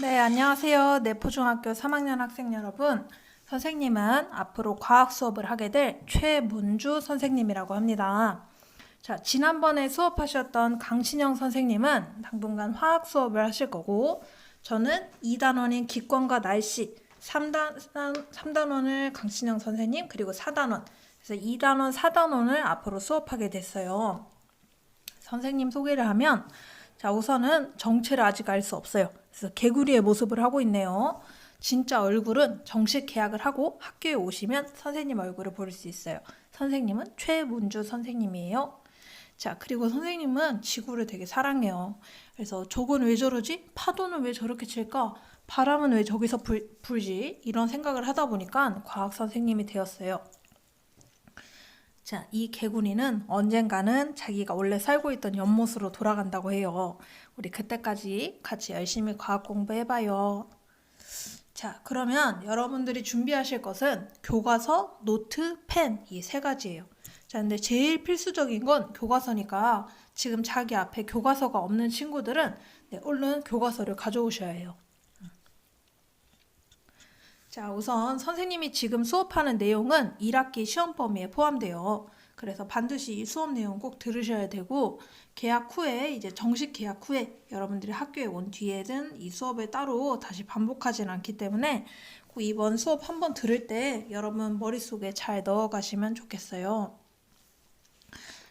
네, 안녕하세요. 내포중학교 3학년 학생 여러분. 선생님은 앞으로 과학 수업을 하게 될 최문주 선생님이라고 합니다. 자, 지난번에 수업하셨던 강신영 선생님은 당분간 화학 수업을 하실 거고, 저는 2단원인 기권과 날씨, 3단, 3단원을 강신영 선생님, 그리고 4단원, 그래서 2단원, 4단원을 앞으로 수업하게 됐어요. 선생님 소개를 하면, 자, 우선은 정체를 아직 알 수 없어요. 그래서 개구리의 모습을 하고 있네요. 진짜 얼굴은 정식 계약을 하고 학교에 오시면 선생님 얼굴을 볼 수 있어요. 선생님은 최문주 선생님이에요. 자, 그리고 선생님은 지구를 되게 사랑해요. 그래서 저건 왜 저러지? 파도는 왜 저렇게 칠까? 바람은 왜 저기서 불, 불지? 이런 생각을 하다 보니까 과학 선생님이 되었어요. 자, 이 개구리는 언젠가는 자기가 원래 살고 있던 연못으로 돌아간다고 해요. 우리 그때까지 같이 열심히 과학 공부해봐요. 자, 그러면 여러분들이 준비하실 것은 교과서, 노트, 펜 이 세 가지예요. 자, 근데 제일 필수적인 건 교과서니까 지금 자기 앞에 교과서가 없는 친구들은 네, 얼른 교과서를 가져오셔야 해요. 자, 우선 선생님이 지금 수업하는 내용은 1학기 시험 범위에 포함돼요. 그래서 반드시 이 수업 내용 꼭 들으셔야 되고, 계약 후에, 이제 정식 계약 후에 여러분들이 학교에 온 뒤에는 이 수업을 따로 다시 반복하진 않기 때문에 꼭 이번 수업 한번 들을 때 여러분 머릿속에 잘 넣어가시면 좋겠어요.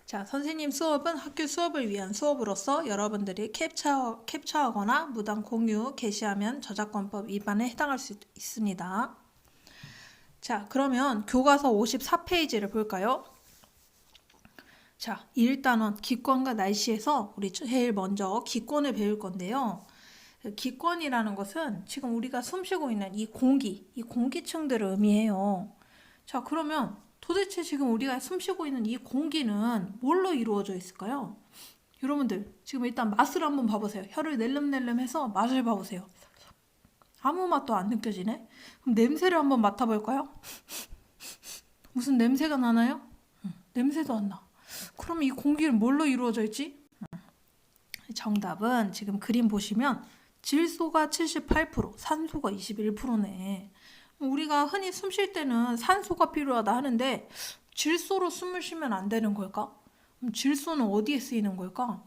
자, 선생님 수업은 학교 수업을 위한 수업으로서 여러분들이 캡처, 캡처하거나 무단 공유, 게시하면 저작권법 위반에 해당할 수 있습니다. 자, 그러면 교과서 54페이지를 볼까요? 자, 1단원 기권과 날씨에서 우리 제일 먼저 기권을 배울 건데요. 기권이라는 것은 지금 우리가 숨쉬고 있는 이 공기, 이 공기층들을 의미해요. 자, 그러면 도대체 지금 우리가 숨쉬고 있는 이 공기는 뭘로 이루어져 있을까요? 여러분들, 지금 일단 맛을 한번 봐보세요. 혀를 낼름낼름해서 맛을 봐보세요. 아무 맛도 안 느껴지네? 그럼 냄새를 한번 맡아볼까요? 무슨 냄새가 나나요? 응, 냄새도 안 나. 그럼 이 공기는 뭘로 이루어져 있지? 정답은 지금 그림 보시면 질소가 78%, 산소가 21%네. 우리가 흔히 숨 쉴 때는 산소가 필요하다 하는데 질소로 숨을 쉬면 안 되는 걸까? 그럼 질소는 어디에 쓰이는 걸까?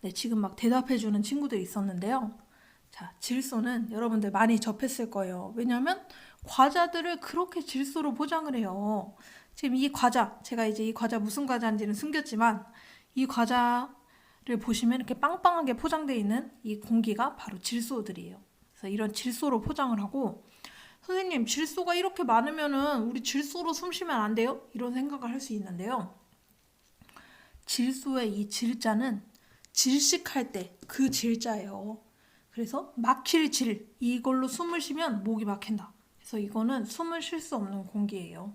네, 지금 막 대답해 주는 친구들이 있었는데요. 자, 질소는 여러분들 많이 접했을 거예요. 왜냐면 과자들을 그렇게 질소로 포장을 해요. 지금 이 과자, 제가 이제 이 과자 무슨 과자인지는 숨겼지만 이 과자를 보시면 이렇게 빵빵하게 포장되어 있는 이 공기가 바로 질소들이에요. 그래서 이런 질소로 포장을 하고 선생님 질소가 이렇게 많으면은 우리 질소로 숨 쉬면 안 돼요? 이런 생각을 할 수 있는데요. 질소의 이 질자는 질식할 때 그 질자예요. 그래서 막힐 질 이걸로 숨을 쉬면 목이 막힌다. 그래서 이거는 숨을 쉴 수 없는 공기예요.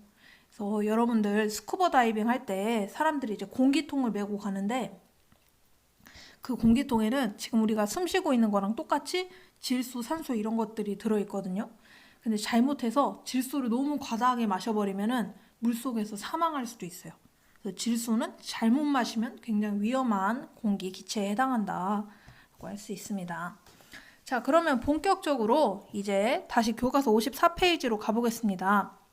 그래서 여러분들 스쿠버 다이빙 할 때 사람들이 이제 공기통을 메고 가는데 그 공기통에는 지금 우리가 숨 쉬고 있는 거랑 똑같이 질소, 산소 이런 것들이 들어있거든요. 근데 잘못해서 질소를 너무 과다하게 마셔버리면은 물 속에서 사망할 수도 있어요. 그래서 질소는 잘못 마시면 굉장히 위험한 공기 기체에 해당한다고 할 수 있습니다. 자, 그러면 본격적으로 이제 다시 교과서 54페이지로 가보겠습니다.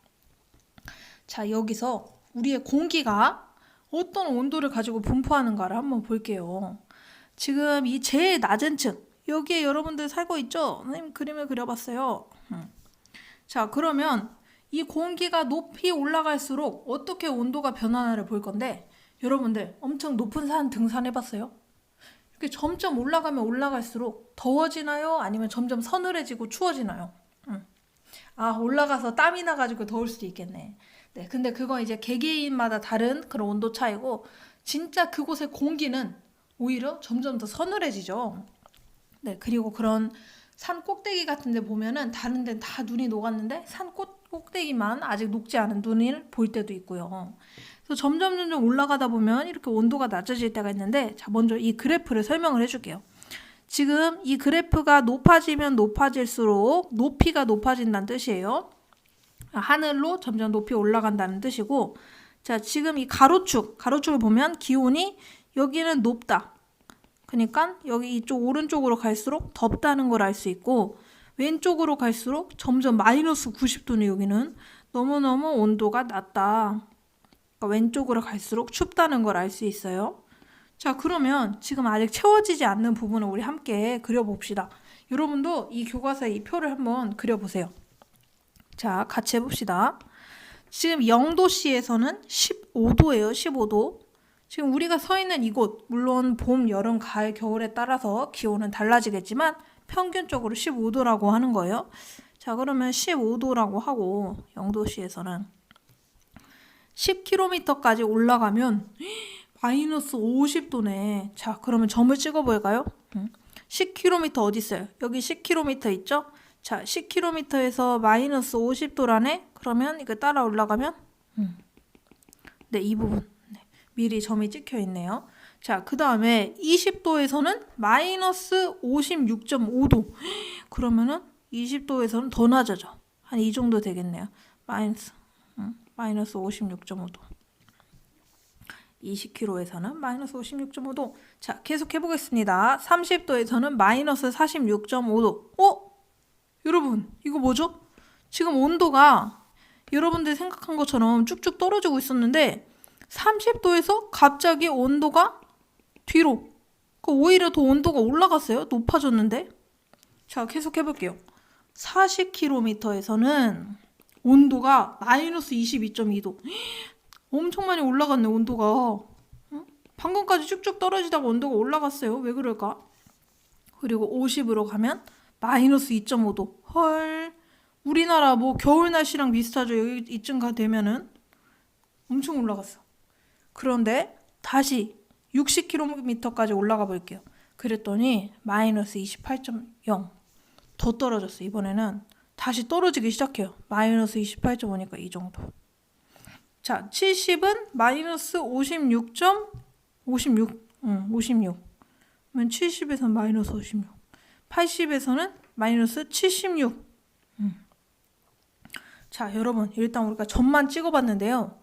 자, 여기서 우리의 공기가 어떤 온도를 가지고 분포하는가를 한번 볼게요. 지금 이 제일 낮은 층, 여기에 여러분들 살고 있죠? 선생님 그림을 그려봤어요. 음. 자, 그러면 이 공기가 높이 올라갈수록 어떻게 온도가 변하나를 볼 건데, 여러분들 엄청 높은 산 등산해봤어요? 이렇게 점점 올라가면 올라갈수록 더워지나요? 아니면 점점 서늘해지고 추워지나요? 음. 아, 올라가서 땀이 나가지고 더울 수도 있겠네. 네, 근데 그건 이제 개개인마다 다른 그런 온도 차이고, 진짜 그곳의 공기는 오히려 점점 더 서늘해지죠. 네, 그리고 그런 산 꼭대기 같은 데 보면은 다른 데는 다 눈이 녹았는데 산 꼭, 꼭대기만 아직 녹지 않은 눈을 볼 때도 있고요. 그래서 점점 점점 올라가다 보면 이렇게 온도가 낮아질 때가 있는데 자, 먼저 이 그래프를 설명을 해 줄게요. 지금 이 그래프가 높아지면 높아질수록 높이가 높아진다는 뜻이에요. 하늘로 점점 높이 올라간다는 뜻이고 자, 지금 이 가로축, 가로축을 보면 기온이 여기는 높다. 그러니까 여기 이쪽 오른쪽으로 갈수록 덥다는 걸 알 수 있고 왼쪽으로 갈수록 점점 마이너스 90도네 여기는 너무너무 온도가 낮다. 그러니까 왼쪽으로 갈수록 춥다는 걸 알 수 있어요. 자, 그러면 지금 아직 채워지지 않는 부분을 우리 함께 그려봅시다. 여러분도 이 교과서에 이 표를 한번 그려보세요. 자, 같이 해봅시다. 지금 0도씨에서는 15도예요. 15도. 지금 우리가 서 있는 이곳, 물론 봄, 여름, 가을, 겨울에 따라서 기온은 달라지겠지만 평균적으로 15도라고 하는 거예요. 자, 그러면 15도라고 하고 0도씨에서는 10km까지 올라가면 마이너스 50도네. 자, 그러면 점을 찍어 볼까요? 10km 어디 있어요? 여기 10km 있죠? 자, 10km에서 마이너스 50도라네? 그러면 이거 따라 올라가면 음. 네, 이 부분. 네, 미리 점이 찍혀 있네요. 자, 그 다음에 20도에서는 마이너스 56.5도. 그러면은 20도에서는 더 낮아져. 한 이 정도 되겠네요. 마이너스, 음, 마이너스 56.5도. 20km에서는 마이너스 56.5도. 자, 계속 해보겠습니다. 30도에서는 마이너스 46.5도. 어? 여러분, 이거 뭐죠? 지금 온도가 여러분들 생각한 것처럼 쭉쭉 떨어지고 있었는데 30도에서 갑자기 온도가 뒤로 그 오히려 더 온도가 올라갔어요. 높아졌는데. 자, 계속 해볼게요. 40km에서는 온도가 마이너스 22.2도. 엄청 많이 올라갔네, 온도가. 응? 방금까지 쭉쭉 떨어지다가 온도가 올라갔어요. 왜 그럴까? 그리고 50으로 가면 마이너스 2.5도. 헐. 우리나라 뭐 겨울 날씨랑 비슷하죠. 여기 이쯤 가 되면은 엄청 올라갔어. 그런데 다시 60km까지 올라가 볼게요. 그랬더니 마이너스 28.0. 더 떨어졌어. 이번에는 다시 떨어지기 시작해요. 마이너스 28.5니까 이 정도. 자, 70은 마이너스 56.56. 응, 56. 그러면 70에서는 마이너스 56. 80에서는 마이너스 76. 음. 자, 여러분, 일단 우리가 점만 찍어봤는데요.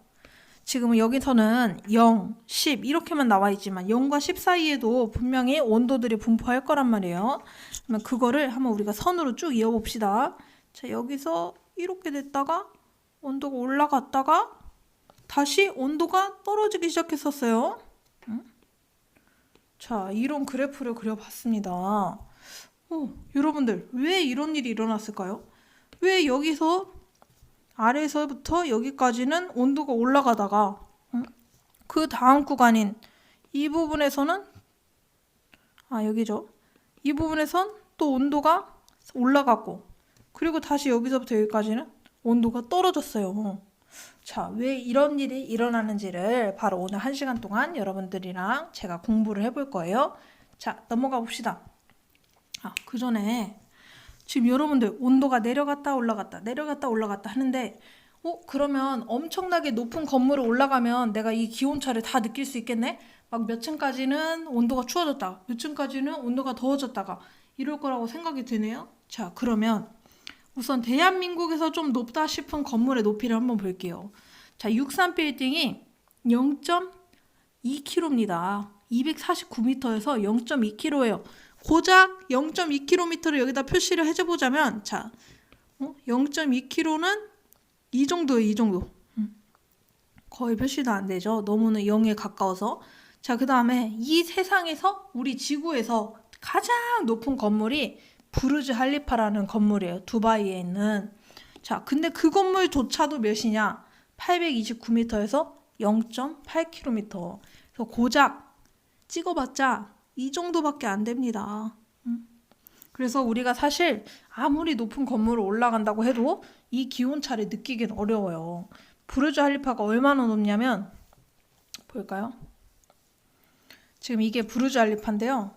지금 여기서는 0, 10 이렇게만 나와 있지만 0과 10 사이에도 분명히 온도들이 분포할 거란 말이에요. 그러면 그거를 한번 우리가 선으로 쭉 이어봅시다. 자, 여기서 이렇게 됐다가 온도가 올라갔다가 다시 온도가 떨어지기 시작했었어요. 응? 자, 이런 그래프를 그려봤습니다. 어, 여러분들, 왜 이런 일이 일어났을까요? 왜 여기서 아래에서부터 여기까지는 온도가 올라가다가 응? 그 다음 구간인 이 부분에서는 아 여기죠. 이 부분에선 또 온도가 올라갔고 그리고 다시 여기서부터 여기까지는 온도가 떨어졌어요. 자, 왜 이런 일이 일어나는지를 바로 오늘 한 시간 동안 여러분들이랑 제가 공부를 해볼 거예요. 자, 넘어가 봅시다. 아, 그 전에 지금 여러분들 온도가 내려갔다 올라갔다 내려갔다 올라갔다 하는데 어 그러면 엄청나게 높은 건물을 올라가면 내가 이 기온차를 다 느낄 수 있겠네? 막 몇 층까지는 온도가 추워졌다 몇 층까지는 온도가 더워졌다가 이럴 거라고 생각이 드네요. 자 그러면 우선 대한민국에서 좀 높다 싶은 건물의 높이를 한번 볼게요. 자 63빌딩이 0.2km입니다. 249m에서 0.2km예요. 고작 0.2km를 여기다 표시를 해줘보자면 자 어? 0.2km는 이 정도예요 이 정도. 음. 거의 표시도 안 되죠. 너무는 0에 가까워서. 자 그 다음에 이 세상에서 우리 지구에서 가장 높은 건물이 부르즈 할리파라는 건물이에요 두바이에 있는. 자 근데 그 건물조차도 몇이냐? 829m에서 0.8km 그래서 고작 찍어봤자 이 정도밖에 안 됩니다. 그래서 우리가 사실 아무리 높은 건물을 올라간다고 해도 이 기온차를 느끼긴 어려워요. 부르주 할리파가 얼마나 높냐면 볼까요? 지금 이게 부르주 할리파인데요.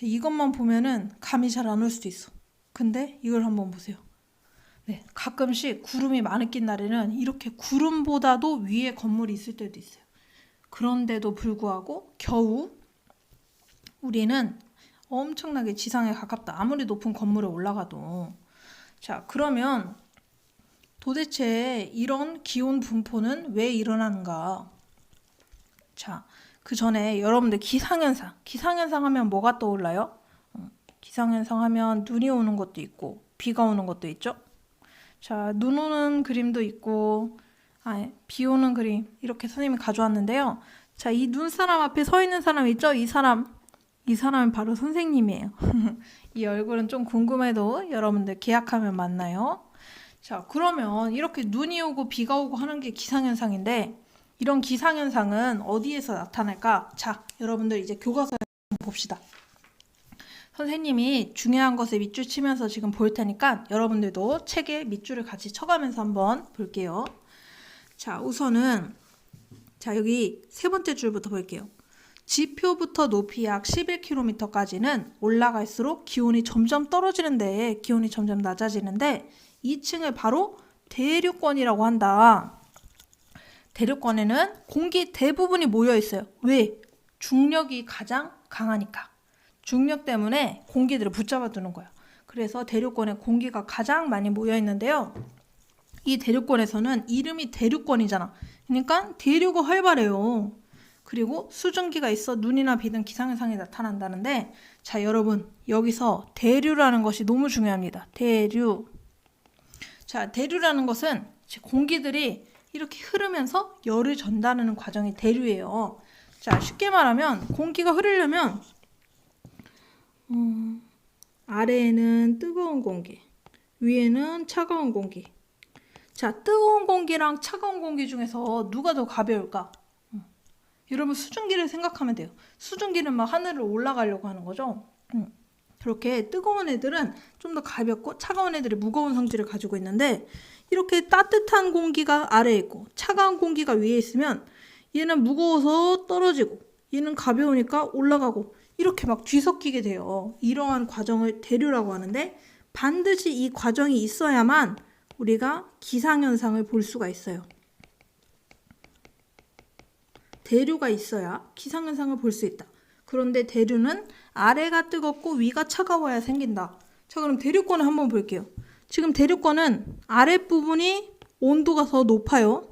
이것만 보면은 감이 잘 안 올 수도 있어. 근데 이걸 한번 보세요. 네, 가끔씩 구름이 많이 낀 날에는 이렇게 구름보다도 위에 건물이 있을 때도 있어요. 그런데도 불구하고 겨우 우리는 엄청나게 지상에 가깝다. 아무리 높은 건물에 올라가도. 자, 그러면 도대체 이런 기온 분포는 왜 일어나는가? 자, 그 전에 여러분들 기상현상, 기상현상 하면 뭐가 떠올라요? 어, 기상현상 하면 눈이 오는 것도 있고, 비가 오는 것도 있죠? 자, 눈 오는 그림도 있고, 아, 비 오는 그림, 이렇게 선생님이 가져왔는데요. 자, 이 눈사람 앞에 서 있는 사람 있죠? 이 사람. 이 사람은 바로 선생님이에요. 이 얼굴은 좀 궁금해도 여러분들 계약하면 만나요. 자, 그러면 이렇게 눈이 오고 비가 오고 하는 게 기상현상인데, 이런 기상현상은 어디에서 나타날까? 자, 여러분들 이제 교과서에 봅시다. 선생님이 중요한 것에 밑줄 치면서 지금 볼 테니까 여러분들도 책에 밑줄을 같이 쳐가면서 한번 볼게요. 자, 우선은 자, 여기 세 번째 줄부터 볼게요. 지표부터 높이 약 11km까지는 올라갈수록 기온이 점점 떨어지는데 기온이 점점 낮아지는데 2층을 바로 대륙권이라고 한다. 대륙권에는 공기 대부분이 모여 있어요. 왜? 중력이 가장 강하니까. 중력 때문에 공기들을 붙잡아 두는 거야. 그래서 대륙권에 공기가 가장 많이 모여 있는데요. 이 대륙권에서는 이름이 대륙권이잖아. 그러니까 대류가 활발해요. 그리고 수증기가 있어 눈이나 비 등 기상현상이 나타난다는데 자 여러분 여기서 대류라는 것이 너무 중요합니다. 대류. 자 대류라는 것은 공기들이 이렇게 흐르면서 열을 전달하는 과정이 대류예요. 자 쉽게 말하면 공기가 흐르려면 음, 아래에는 뜨거운 공기, 위에는 차가운 공기. 자 뜨거운 공기랑 차가운 공기 중에서 누가 더 가벼울까? 여러분 수증기를 생각하면 돼요. 수증기는 막 하늘을 올라가려고 하는 거죠. 음. 그렇게 뜨거운 애들은 좀 더 가볍고 차가운 애들이 무거운 성질을 가지고 있는데 이렇게 따뜻한 공기가 아래에 있고 차가운 공기가 위에 있으면 얘는 무거워서 떨어지고 얘는 가벼우니까 올라가고 이렇게 막 뒤섞이게 돼요. 이러한 과정을 대류라고 하는데 반드시 이 과정이 있어야만 우리가 기상현상을 볼 수가 있어요. 대류가 있어야 기상현상을 볼 수 있다. 그런데 대류는 아래가 뜨겁고 위가 차가워야 생긴다. 자, 그럼 대류권을 한번 볼게요. 지금 대류권은 아랫부분이 온도가 더 높아요.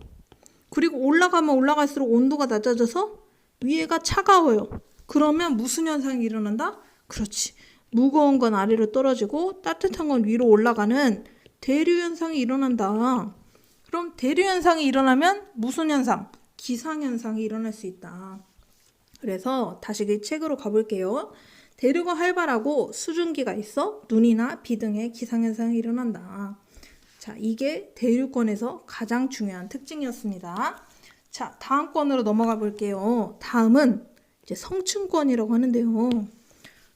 그리고 올라가면 올라갈수록 온도가 낮아져서 위에가 차가워요. 그러면 무슨 현상이 일어난다? 그렇지. 무거운 건 아래로 떨어지고 따뜻한 건 위로 올라가는 대류 현상이 일어난다. 그럼 대류 현상이 일어나면 무슨 현상? 기상 현상이 일어날 수 있다. 그래서 다시 그 책으로 가볼게요. 대류가 활발하고 수증기가 있어 눈이나 비 등의 기상 현상이 일어난다. 자, 이게 대류권에서 가장 중요한 특징이었습니다. 자, 다음 권으로 넘어가 볼게요. 다음은 이제 성층권이라고 하는데요.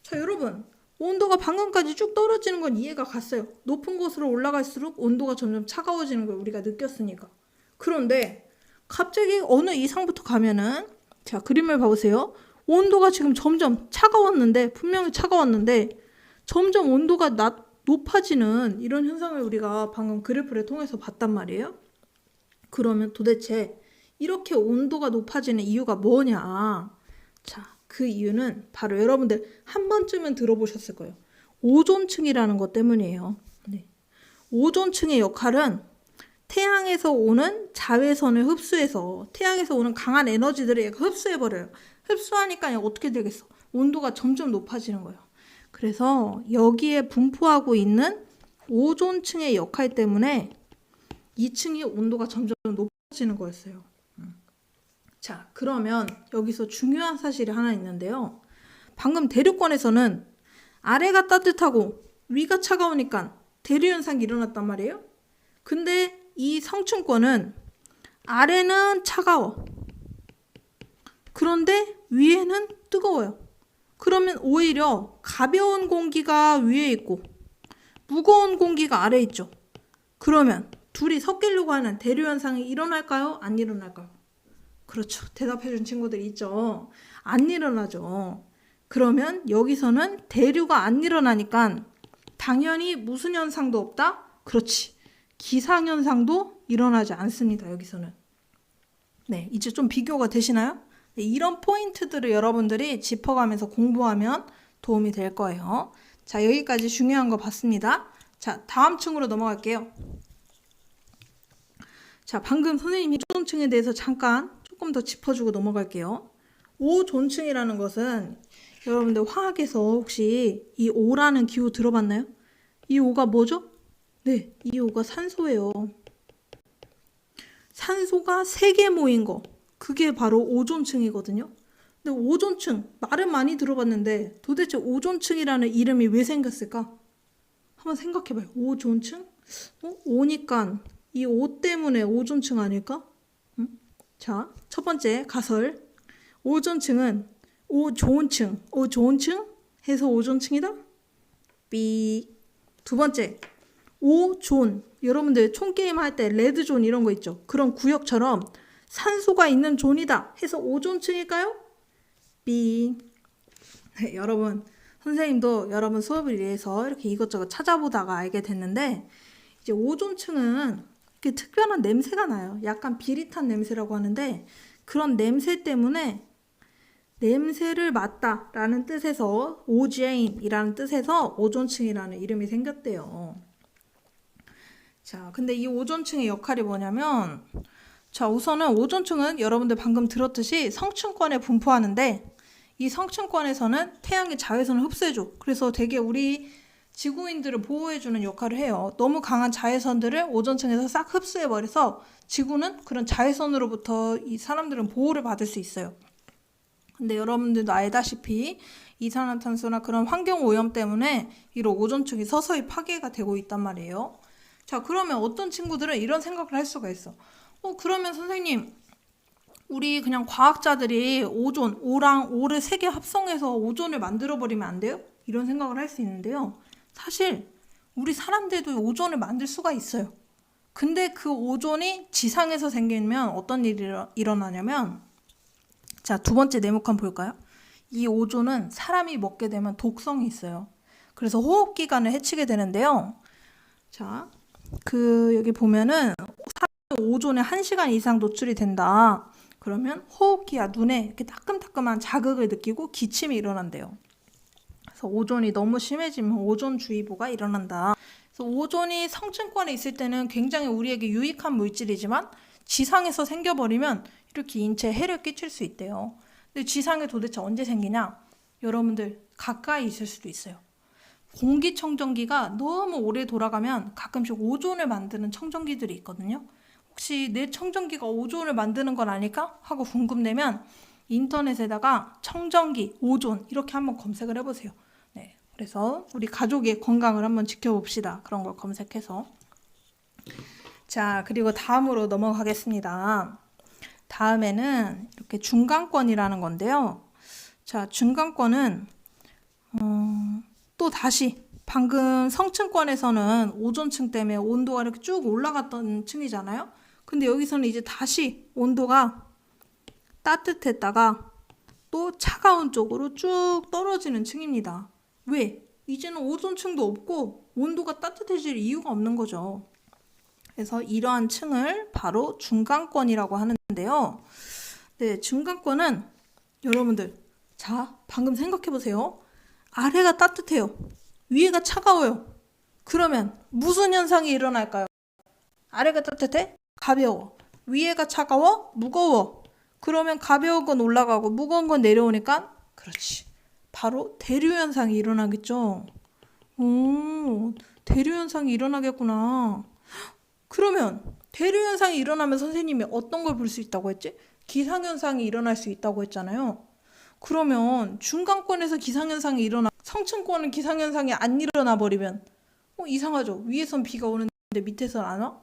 자, 여러분. 온도가 방금까지 쭉 떨어지는 건 이해가 갔어요. 높은 곳으로 올라갈수록 온도가 점점 차가워지는 걸 우리가 느꼈으니까. 그런데 갑자기 어느 이상부터 가면은 자, 그림을 봐보세요. 온도가 지금 점점 차가웠는데 분명히 차가웠는데 점점 온도가 낮 높아지는 이런 현상을 우리가 방금 그래프를 통해서 봤단 말이에요. 그러면 도대체 이렇게 온도가 높아지는 이유가 뭐냐? 자, 그 이유는 바로 여러분들 한 번쯤은 들어보셨을 거예요. 오존층이라는 것 때문이에요. 네. 오존층의 역할은 태양에서 오는 자외선을 흡수해서 태양에서 오는 강한 에너지들을 얘가 흡수해버려요. 흡수하니까 어떻게 되겠어? 온도가 점점 높아지는 거예요. 그래서 여기에 분포하고 있는 오존층의 역할 때문에 2층이 온도가 점점 높아지는 거였어요. 자, 그러면 여기서 중요한 사실이 하나 있는데요. 방금 대륙권에서는 아래가 따뜻하고 위가 차가우니까 대류 현상이 일어났단 말이에요. 근데 이 성층권은 아래는 차가워. 그런데 위에는 뜨거워요. 그러면 오히려 가벼운 공기가 위에 있고 무거운 공기가 아래 있죠. 그러면 둘이 섞이려고 하는 대류 현상이 일어날까요? 안 일어날까요? 그렇죠. 대답해 준 친구들 있죠. 안 일어나죠. 그러면 여기서는 대류가 안 일어나니까 당연히 무슨 현상도 없다? 그렇지. 기상 현상도 일어나지 않습니다. 여기서는. 네, 이제 좀 비교가 되시나요? 네, 이런 포인트들을 여러분들이 짚어가면서 공부하면 도움이 될 거예요. 자, 여기까지 중요한 거 봤습니다. 자, 다음 층으로 넘어갈게요. 자, 방금 선생님이 초등층에 대해서 잠깐 조금 더 짚어주고 넘어갈게요. 오존층이라는 것은 여러분들 화학에서 혹시 이 오라는 기호 들어봤나요? 이 오가 뭐죠? 네, 이 오가 산소예요. 산소가 세개 모인 거. 그게 바로 오존층이거든요. 근데 오존층 말은 많이 들어봤는데 도대체 오존층이라는 이름이 왜 생겼을까? 한번 생각해봐요. 오존층? 어? 오니까 이 오 때문에 오존층 아닐까? 응? 자, 첫 번째 가설. 오존층은 오 좋은 층, 오 좋은 층 해서 오존층이다. 삐. 두 번째 오존. 여러분들 총 게임 할 때 레드존 이런 거 있죠. 그런 구역처럼 산소가 있는 존이다 해서 오존층일까요? 삐. 네, 여러분 선생님도 여러분 수업을 위해서 이렇게 이것저것 찾아보다가 알게 됐는데 이제 오존층은 특별한 냄새가 나요. 약간 비릿한 냄새라고 하는데 그런 냄새 때문에 냄새를 맡다라는 뜻에서 오제인이라는 뜻에서 오존층이라는 이름이 생겼대요. 자, 근데 이 오존층의 역할이 뭐냐면 자, 우선은 오존층은 여러분들 방금 들었듯이 성층권에 분포하는데 이 성층권에서는 태양의 자외선을 흡수해줘. 그래서 되게 우리 지구인들을 보호해주는 역할을 해요. 너무 강한 자외선들을 오존층에서 싹 흡수해버려서 지구는 그런 자외선으로부터 이 사람들은 보호를 받을 수 있어요. 근데 여러분들도 알다시피 이산화탄소나 그런 환경 오염 때문에 이런 오존층이 서서히 파괴가 되고 있단 말이에요. 자, 그러면 어떤 친구들은 이런 생각을 할 수가 있어. 어, 그러면 선생님, 우리 그냥 과학자들이 오존, 오랑 오를 세 개 합성해서 오존을 만들어 버리면 안 돼요? 이런 생각을 할 수 있는데요. 사실 우리 사람들도 오존을 만들 수가 있어요. 근데 그 오존이 지상에서 생기면 어떤 일이 일어- 일어나냐면 자, 두 번째 네모칸 볼까요? 이 오존은 사람이 먹게 되면 독성이 있어요. 그래서 호흡기관을 해치게 되는데요. 자, 그 여기 보면은 사람이 오존에 1시간 이상 노출이 된다. 그러면 호흡기와 눈에 이렇게 따끔따끔한 자극을 느끼고 기침이 일어난대요. 그래서 오존이 너무 심해지면 오존 주의보가 일어난다. 그래서 오존이 성층권에 있을 때는 굉장히 우리에게 유익한 물질이지만 지상에서 생겨버리면 이렇게 인체에 해를 끼칠 수 있대요. 근데 지상에 도대체 언제 생기냐? 여러분들 가까이 있을 수도 있어요. 공기청정기가 너무 오래 돌아가면 가끔씩 오존을 만드는 청정기들이 있거든요. 혹시 내 청정기가 오존을 만드는 건 아닐까? 하고 궁금되면 인터넷에다가 청정기, 오존 이렇게 한번 검색을 해보세요. 네, 그래서 우리 가족의 건강을 한번 지켜봅시다. 그런 걸 검색해서. 자, 그리고 다음으로 넘어가겠습니다. 다음에는 이렇게 중간권이라는 건데요. 자, 중간권은 어, 또 다시 방금 성층권에서는 오존층 때문에 온도가 이렇게 쭉 올라갔던 층이잖아요. 근데 여기서는 이제 다시 온도가 따뜻했다가 또 차가운 쪽으로 쭉 떨어지는 층입니다. 왜? 이제는 오존층도 없고 온도가 따뜻해질 이유가 없는 거죠. 그래서 이러한 층을 바로 중간권이라고 하는데요. 네, 중간권은 여러분들, 자, 방금 생각해 보세요. 아래가 따뜻해요. 위에가 차가워요. 그러면 무슨 현상이 일어날까요? 아래가 따뜻해? 가벼워. 위에가 차가워? 무거워. 그러면 가벼운 건 올라가고 무거운 건 내려오니까 그렇지. 바로 대류 현상이 일어나겠죠. 오, 대류 현상이 일어나겠구나. 그러면 대류 현상이 일어나면 선생님이 어떤 걸 볼 수 있다고 했지? 기상 현상이 일어날 수 있다고 했잖아요. 그러면 중간권에서 기상 현상이 일어나 성층권은 기상 현상이 안 일어나 버리면 어, 이상하죠. 위에선 비가 오는데 밑에선 안 와?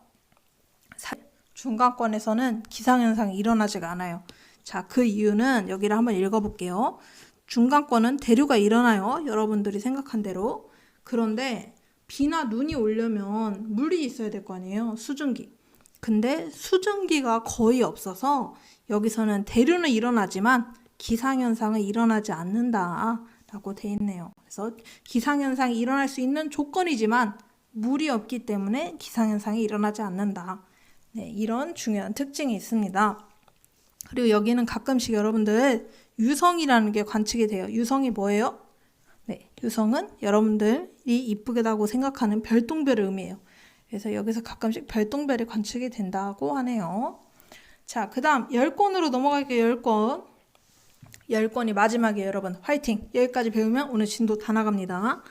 사- 중간권에서는 기상 현상이 일어나지가 않아요. 자, 그 이유는 여기를 한번 읽어볼게요. 중간권은 대류가 일어나요. 여러분들이 생각한 대로. 그런데 비나 눈이 오려면 물이 있어야 될 거 아니에요. 수증기. 근데 수증기가 거의 없어서 여기서는 대류는 일어나지만 기상현상은 일어나지 않는다 라고 돼 있네요. 그래서 기상현상이 일어날 수 있는 조건이지만 물이 없기 때문에 기상현상이 일어나지 않는다. 네, 이런 중요한 특징이 있습니다. 그리고 여기는 가끔씩 여러분들 유성이라는 게 관측이 돼요. 유성이 뭐예요? 네, 유성은 여러분들이 이쁘게다고 생각하는 별똥별을 의미해요. 그래서 여기서 가끔씩 별똥별이 관측이 된다고 하네요. 자, 그 다음 열권으로 넘어갈게요. 열권. 열권이 마지막이에요, 여러분. 화이팅! 여기까지 배우면 오늘 진도 다 나갑니다.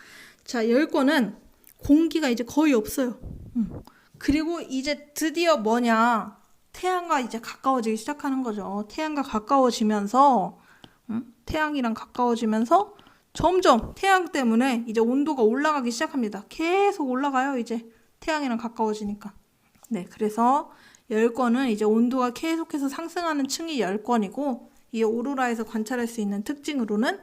자, 열권은 공기가 이제 거의 없어요. 음. 그리고 이제 드디어 뭐냐. 태양과 이제 가까워지기 시작하는 거죠. 태양과 가까워지면서, 음? 태양이랑 가까워지면서 점점 태양 때문에 이제 온도가 올라가기 시작합니다. 계속 올라가요, 이제. 태양이랑 가까워지니까. 네, 그래서 열권은 이제 온도가 계속해서 상승하는 층이 열권이고, 이 오로라에서 관찰할 수 있는 특징으로는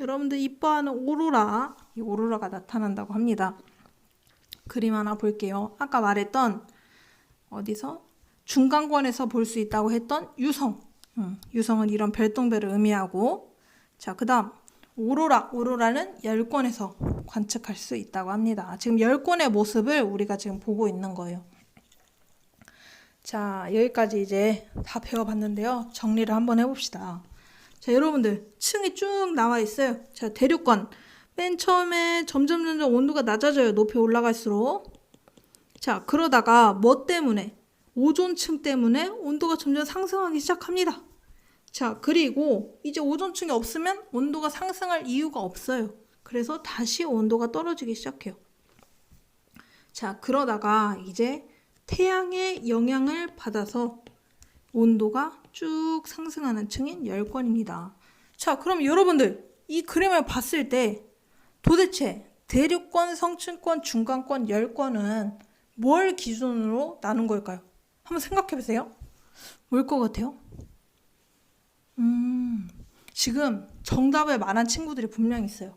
여러분들 이뻐하는 오로라, 이 오로라가 나타난다고 합니다. 그림 하나 볼게요. 아까 말했던 어디서 중간권에서 볼 수 있다고 했던 유성. 음, 유성은 이런 별똥별을 의미하고 자, 그다음 오로라. 오로라는 열권에서 관측할 수 있다고 합니다. 지금 열권의 모습을 우리가 지금 보고 있는 거예요. 자, 여기까지 이제 다 배워봤는데요. 정리를 한번 해봅시다. 자, 여러분들, 층이 쭉 나와 있어요. 자, 대륙권. 맨 처음에 점점 점점 온도가 낮아져요. 높이 올라갈수록. 자, 그러다가 뭐 때문에? 오존층 때문에 온도가 점점 상승하기 시작합니다. 자, 그리고 이제 오존층이 없으면 온도가 상승할 이유가 없어요. 그래서 다시 온도가 떨어지기 시작해요. 자, 그러다가 이제 태양의 영향을 받아서 온도가 쭉 상승하는 층인 열권입니다. 자, 그럼 여러분들 이 그림을 봤을 때 도대체 대륙권, 성층권, 중간권, 열권은 뭘 기준으로 나눈 걸까요? 한번 생각해 보세요. 뭘 것 같아요? 음, 지금 정답을 말한 친구들이 분명 있어요.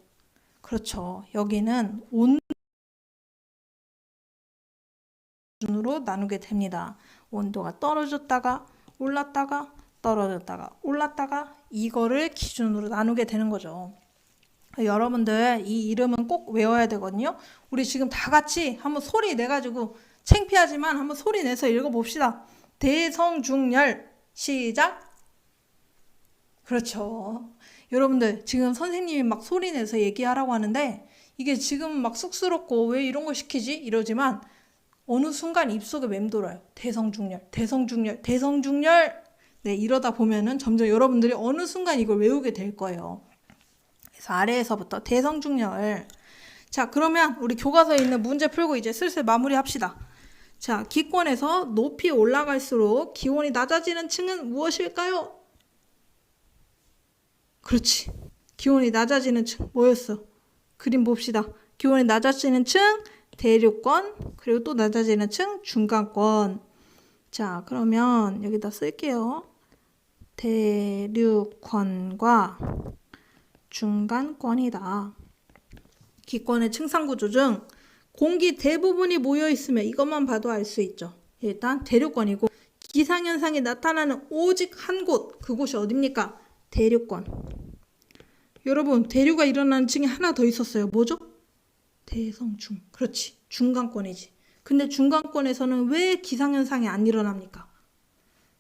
그렇죠. 여기는 온 기준으로 나누게 됩니다. 온도가 떨어졌다가 올랐다가 떨어졌다가 올랐다가 이거를 기준으로 나누게 되는 거죠. 여러분들 이 이름은 꼭 외워야 되거든요. 우리 지금 다 같이 한번 소리 내가지고 창피하지만 한번 소리 내서 읽어봅시다. 대성중열 시작. 그렇죠. 여러분들 지금 선생님이 막 소리 내서 얘기하라고 하는데 이게 지금 막 쑥스럽고 왜 이런 걸 시키지? 이러지만 어느 순간 입속에 맴돌아요. 대성중열, 대성중열, 대성중열. 네, 이러다 보면은 점점 여러분들이 어느 순간 이걸 외우게 될 거예요. 그래서 아래에서부터 대성중열. 자, 그러면 우리 교과서에 있는 문제 풀고 이제 슬슬 마무리 합시다. 자, 기권에서 높이 올라갈수록 기온이 낮아지는 층은 무엇일까요? 그렇지. 기온이 낮아지는 층 뭐였어? 그림 봅시다. 기온이 낮아지는 층 대륙권 그리고 또 낮아지는 층 중간권. 자, 그러면 여기다 쓸게요. 대륙권과 중간권이다. 기권의 층상 구조 중 공기 대부분이 모여 있으면 이것만 봐도 알 수 있죠. 일단 대륙권이고 기상 현상이 나타나는 오직 한 곳, 그곳이 어딥니까? 대륙권. 여러분, 대류가 일어나는 층이 하나 더 있었어요. 뭐죠? 대성중. 그렇지. 중간권이지. 근데 중간권에서는 왜 기상현상이 안 일어납니까?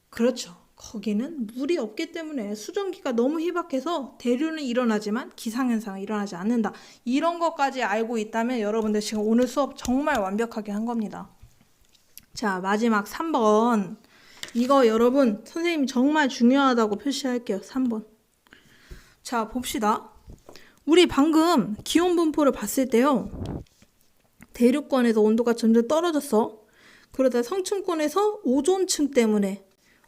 그렇죠. 거기는 물이 없기 때문에 수증기가 너무 희박해서 대류는 일어나지만 기상현상은 일어나지 않는다. 이런 것까지 알고 있다면 여러분들 지금 오늘 수업 정말 완벽하게 한 겁니다. 자, 마지막 3번. 이거 여러분, 선생님이 정말 중요하다고 표시할게요. 3번. 자, 봅시다. 우리 방금 기온 분포를 봤을 때요. 대륙권에서 온도가 점점 떨어졌어. 그러다 성층권에서 오존층 때문에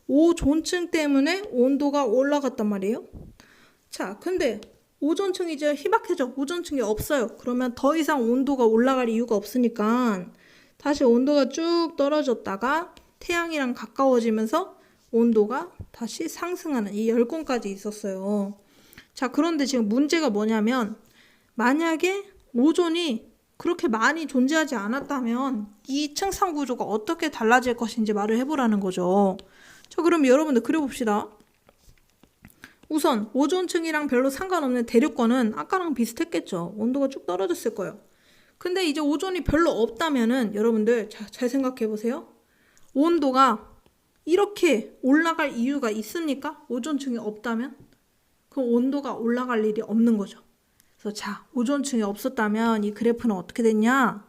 오존층 때문에 온도가 올라갔단 말이에요. 자, 근데 오존층이 이제 희박해져. 오존층이 없어요. 그러면 더 이상 온도가 올라갈 이유가 없으니까 다시 온도가 쭉 떨어졌다가 태양이랑 가까워지면서 온도가 다시 상승하는 이 열권까지 있었어요. 자, 그런데 지금 문제가 뭐냐면 만약에 오존이 그렇게 많이 존재하지 않았다면 이 층상 구조가 어떻게 달라질 것인지 말을 해보라는 거죠. 자, 그럼 여러분들 그려봅시다. 우선 오존층이랑 별로 상관없는 대륙권은 아까랑 비슷했겠죠. 온도가 쭉 떨어졌을 거예요. 근데 이제 오존이 별로 없다면은 여러분들 자, 잘 생각해 보세요. 온도가 이렇게 올라갈 이유가 있습니까? 오존층이 없다면? 그 온도가 올라갈 일이 없는 거죠. 그래서 자, 오존층이 없었다면 이 그래프는 어떻게 됐냐?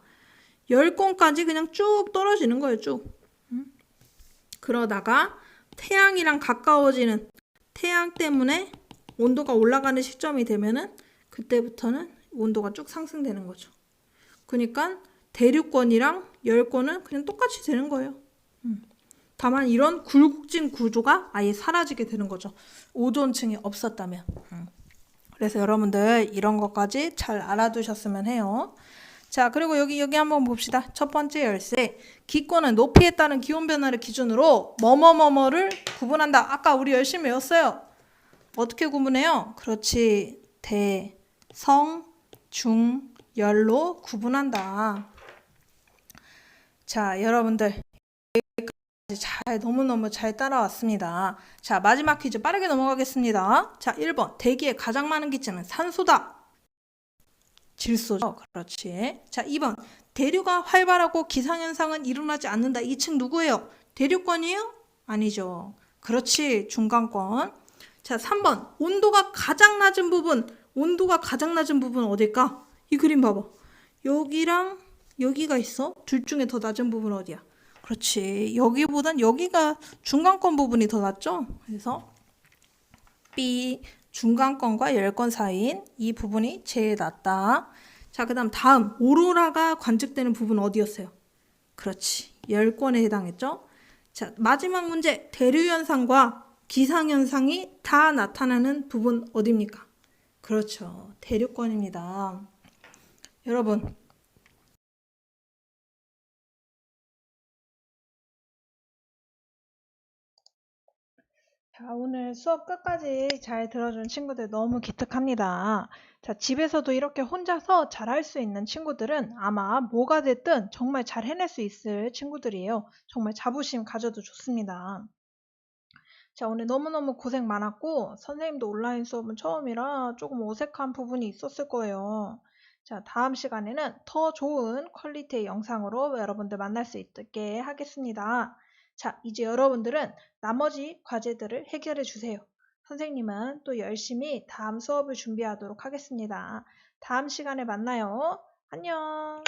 열권까지 그냥 쭉 떨어지는 거예요, 쭉. 응? 그러다가 태양이랑 가까워지는 태양 때문에 온도가 올라가는 시점이 되면은 그때부터는 온도가 쭉 상승되는 거죠. 그러니까 대륙권이랑 열권은 그냥 똑같이 되는 거예요. 음. 다만 이런 굴곡진 구조가 아예 사라지게 되는 거죠. 오존층이 없었다면. 음. 그래서 여러분들 이런 것까지 잘 알아두셨으면 해요. 자, 그리고 여기 여기 한번 봅시다. 첫 번째 열쇠. 기권은 높이에 따른 기온 변화를 기준으로 뭐뭐뭐뭐를 구분한다. 아까 우리 열심히 외웠어요. 어떻게 구분해요? 그렇지. 대, 성, 중, 열로 구분한다. 자, 여러분들 잘 너무너무 잘 따라왔습니다. 자, 마지막 퀴즈 빠르게 넘어가겠습니다. 자, 1번. 대기에 가장 많은 기체는 산소다. 질소죠. 그렇지. 자, 2번. 대류가 활발하고 기상현상은 일어나지 않는다. 이층 누구예요? 대류권이에요? 아니죠. 그렇지. 중간권. 자, 3번. 온도가 가장 낮은 부분. 온도가 가장 낮은 부분 어딜까? 이 그림 봐봐. 여기랑 여기가 있어. 둘 중에 더 낮은 부분 어디야? 그렇지. 여기보단 여기가 중간권 부분이 더 낮죠? 그래서 B 중간권과 열권 사이인 이 부분이 제일 낮다. 자, 그 다음 다음 오로라가 관측되는 부분 어디였어요? 그렇지. 열권에 해당했죠? 자, 마지막 문제. 대류 현상과 기상 현상이 다 나타나는 부분 어디입니까? 그렇죠. 대류권입니다. 여러분, 자, 오늘 수업 끝까지 잘 들어준 친구들 너무 기특합니다. 자, 집에서도 이렇게 혼자서 잘할 수 있는 친구들은 아마 뭐가 됐든 정말 잘 해낼 수 있을 친구들이에요. 정말 자부심 가져도 좋습니다. 자, 오늘 너무너무 고생 많았고, 선생님도 온라인 수업은 처음이라 조금 어색한 부분이 있었을 거예요. 자, 다음 시간에는 더 좋은 퀄리티의 영상으로 여러분들 만날 수 있게 하겠습니다. 자, 이제 여러분들은 나머지 과제들을 해결해 주세요. 선생님은 또 열심히 다음 수업을 준비하도록 하겠습니다. 다음 시간에 만나요. 안녕.